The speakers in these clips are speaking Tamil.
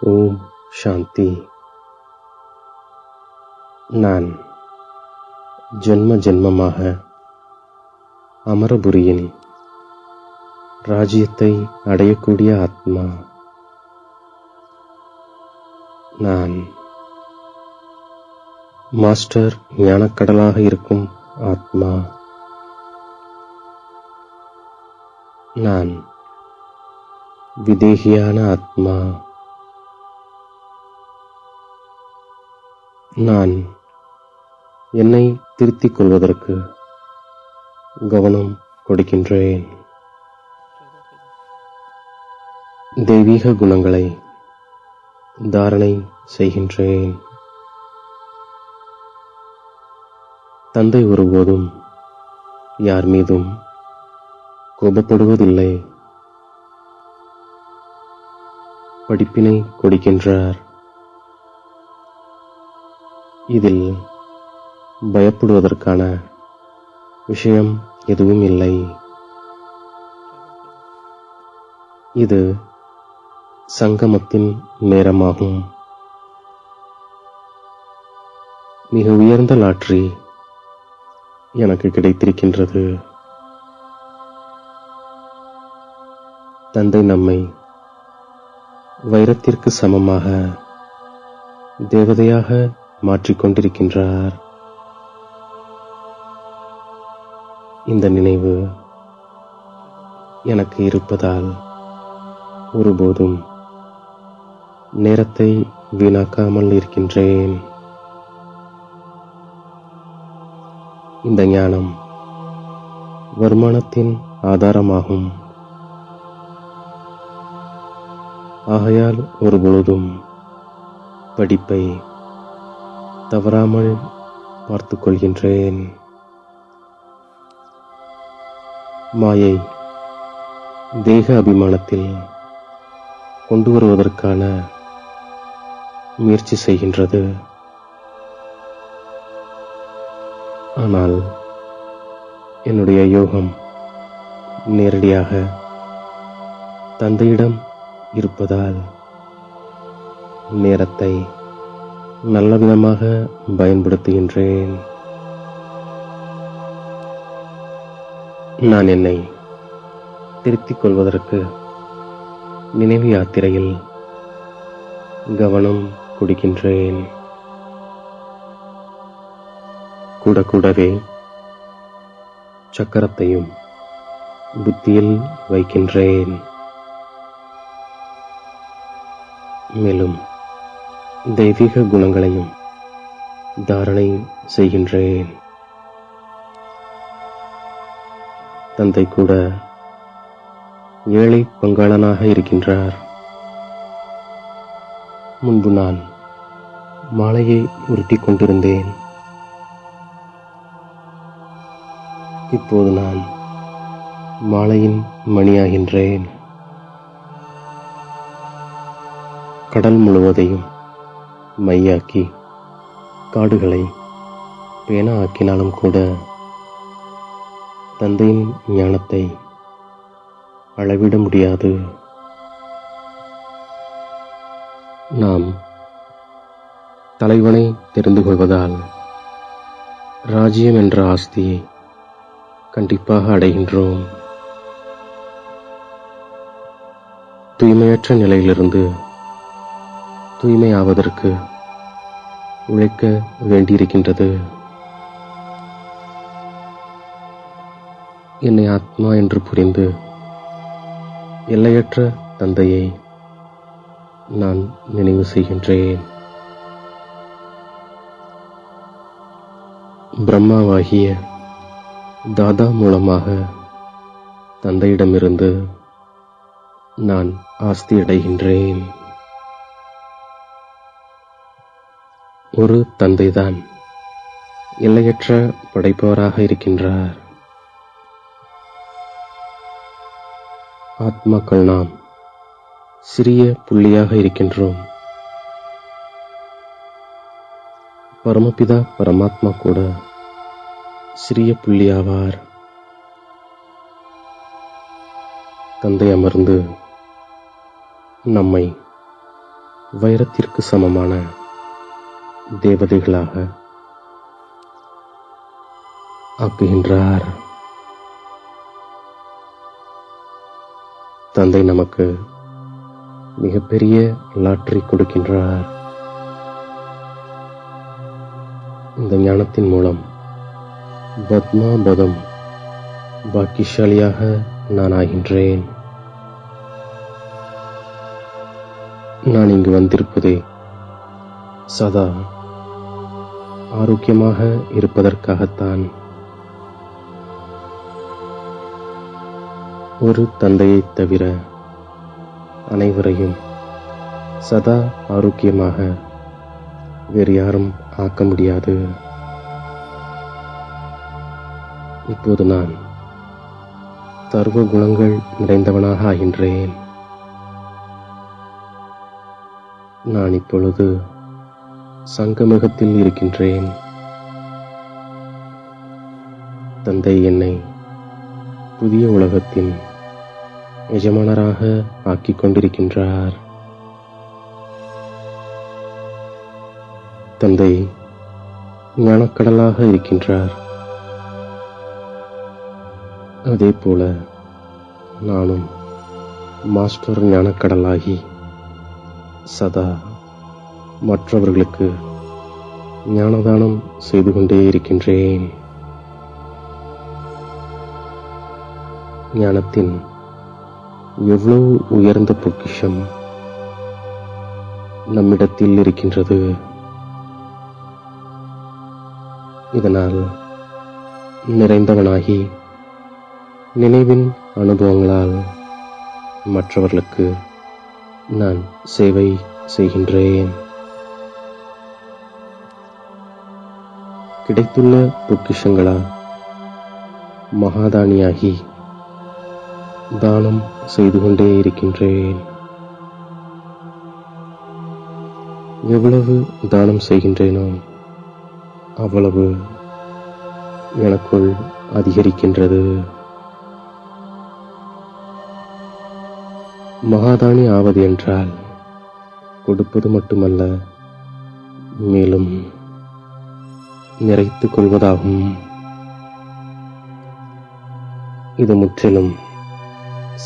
ஓம் சாந்தி நான் ஜென்ம ஜென்மமாக அமரபுரியின் ராஜ்யத்தை அடையக்கூடிய ஆத்மா। நான் மாஸ்டர் ஞானக்கடலாக இருக்கும் ஆத்மா। நான் விதேகியான ஆத்மா। நான் என்னை திருத்திக் கொள்வதற்கு கவனம் கொடுக்கின்றேன். தெய்வீக குணங்களை தாரணை செய்கின்றேன். தந்தை ஒருபோதும் யார் மீதும் கோபப்படுவதில்லை. படிப்பினை கொடுக்கின்றார். இதில் பயப்படுவதற்கான விஷயம் எதுவும் இல்லை. இது சங்கமத்தின் நேரமாகும். மிக உயர்ந்த லாட்ரி எனக்கு கிடைத்திருக்கின்றது. தந்தை நம்மை வைரத்திற்கு சமமாக தேவதையாக மாற்றிக் கொண்டிருக்கின்றார் இந்த நினைவு எனக்கு இருப்பதால் ஒருபோதும் நேரத்தை வீணாக்காமல் இருக்கின்றேன். இந்த ஞானம் வருமானத்தின் ஆதாரமாகும். ஆகையால் ஒருபொழுதும் படிப்பை தவறாமல் பார்த்து கொள்கின்றேன் மாயை தேக அபிமானத்தில் கொண்டு வருவதற்கான முயற்சி செய்கின்றது. ஆனால் என்னுடைய யோகம் நேரடியாக தந்தையிடம் இருப்பதால் நேரத்தை நல்ல விதமாக பயன்படுத்துகின்றேன். நான் என்னை திருத்திக் கொள்வதற்கு நினைவு யாத்திரையில் கவனம் கொடுக்கின்றேன். கூட கூடவே சக்கரத்தையும் புத்தியில் வைக்கின்றேன். மேலும் தெய்வீக குணங்களையும் தாரணை செய்கின்றேன். தந்தை கூட ஏழை பங்காளனாக இருக்கின்றார். முன்பு நான் மாலையை உருட்டி கொண்டிருந்தேன். இப்போது நான் மாலையின் மணியாகின்றேன். கடல் முழுவதையும் மையாக்கி காடுகளை பேனா ஆக்கினாலும் கூட தந்தையின் ஞானத்தை அளவிட முடியாது. நாம் தலைவனை தெரிந்து கொள்வதால் ராஜ்யம் என்ற ஆஸ்தியை கண்டிப்பாக அடைகின்றோம். தூய்மையற்ற நிலையிலிருந்து தூய்மையாவதற்கு உழைக்க வேண்டியிருக்கின்றது. என்னை ஆத்மா என்று புரிந்து எல்லையற்ற தந்தையை நான் நினைவு செய்கின்றேன். பிரம்மாவாகிய தாதா மூலமாக தந்தையிடமிருந்து நான் ஆஸ்தி அடைகின்றேன். ஒரு தந்தைதான். எல்லையற்ற படைப்பவராக இருக்கின்றார். ஆத்மாக்கள் நாம் சிறிய புள்ளியாக இருக்கின்றோம். பரமபிதா பரமாத்மா கூட சிறிய புள்ளியாவார். தந்தை அமர்ந்து நம்மை வைரத்திற்கு சமமான தேவதைகளாக ஆக்குகின்றார். தந்தை நமக்கு மிகப்பெரிய லாட்டரி கொடுக்கின்றார். இந்த ஞானத்தின் மூலம் பத்மாபதம் பாக்கியசாலியாக நான் ஆகின்றேன். நான் இங்கு வந்திருப்பதே சதா ஆரோக்கியமாக இருப்பதற்காகத்தான். ஒரு தந்தையைத் தவிர அனைவரையும் சதா ஆரோக்கியமாக வேறு யாரும் ஆக்க முடியாது. இப்போது நான் சர்வ குணங்கள் நிறைந்தவனாக ஆகின்றேன். நான் இப்பொழுது சங்கமுகத்தில் இருக்கின்றேன். தந்தை என்னை புதிய உலகத்தின் எஜமானராக ஆக்கிக் கொண்டிருக்கின்றார். தந்தை ஞானக்கடலாக இருக்கின்றார். அதே போல நானும் மாஸ்டர் ஞானக்கடலாகி சதா மற்றவர்களுக்கு ஞானதானம் செய்து கொண்டே இருக்கின்றேன். ஞானத்தின் எவ்வளவு உயர்ந்த பொக்கிஷம் நம்மிடத்தில் இருக்கின்றது. இதனால் நிறைந்தவனாகி நினைவின் அனுபவங்களால் மற்றவர்களுக்கு நான் சேவை செய்கின்றேன். கிடைத்துள்ள பொக்கிஷங்களால் மகாதானியாகி தானம் செய்து கொண்டே இருக்கின்றேன். எவ்வளவு தானம் செய்கின்றேனோ அவ்வளவு எனக்குள் அதிகரிக்கின்றது. மகாதானி ஆவது என்றால் கொடுப்பது மட்டுமல்ல மேலும் நிறைத்துக் கொள்வதாகும். இது முற்றிலும்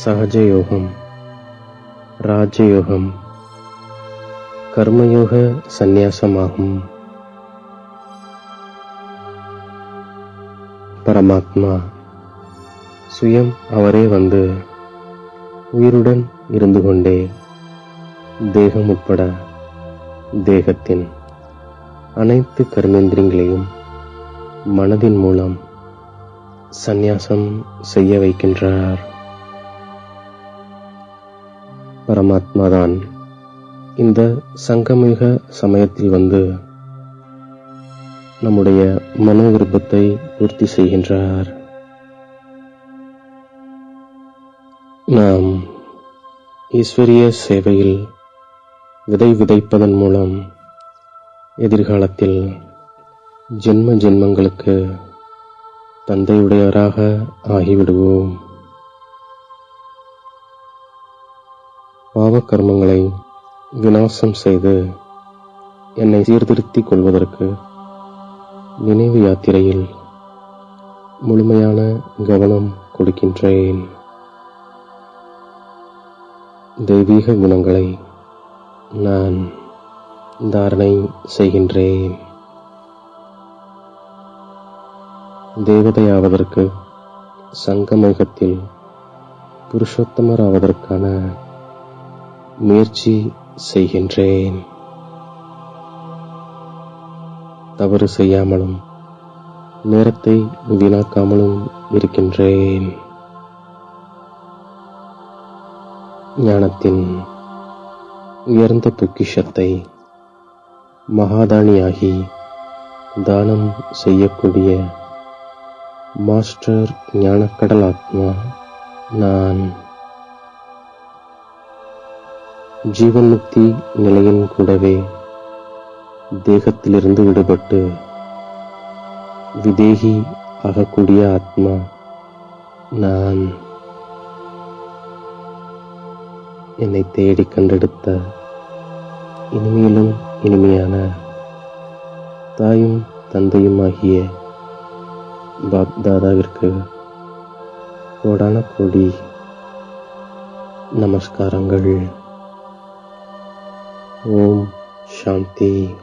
சகஜ யோகம் ராஜயோகம் கர்மயோக சந்நியாசமாகும். பரமாத்மா சுயம் அவரே வந்து உயிருடன் இருந்து கொண்டே தேகம் உட்பட தேகத்தின் அனைத்து கர்மேந்திரங்களையும் மனதின் மூலம் சந்நியாசம் செய்ய வைக்கின்றார். பரமாத்மாதான் இந்த சங்கமிக சமயத்தில் வந்து நம்முடைய மனோ விருப்பத்தை பூர்த்தி செய்கின்றார். நாம் ஈஸ்வரிய சேவையில் விதை விதைப்பதன் மூலம் எதிர்காலத்தில் ஜென்ம ஜென்மங்களுக்கு தந்தையுடையவராக ஆகிவிடுவோம். பாவக்கர்மங்களை விநாசம் செய்து என்னை சீர்திருத்திக் கொள்வதற்கு நினைவு யாத்திரையில் முழுமையான கவனம் கொடுக்கின்றேன். தெய்வீக குணங்களை நான் தாரணை செய்கின்றேன். தேவதையாவதற்கு சங்கமேகத்தில் புருஷோத்தமர் ஆவதற்கான முயற்சி செய்கின்றேன். தவறு செய்யாமலும் நேரத்தை வீணாக்காமலும் இருக்கின்றேன். ஞானத்தின் உயர்ந்த பொக்கிஷத்தை மகாதானியாகி தானம் செய்யக்கூடிய மாஸ்டர் ஞானக்கடல் ஆத்மா நான். ஜீவன்முக்தி நிலையின் கூடவே தேகத்திலிருந்து விடுபட்டு விதேகி ஆகக்கூடிய ஆத்மா நான். என்னை தேடி கண்டெடுத்த இனிமேலும் இனிமையான தாயும் தந்தையுமாகிய பாப்தாதாவிற்கு கோடான கோடி நமஸ்காரங்கள். ஓம் சாந்தி.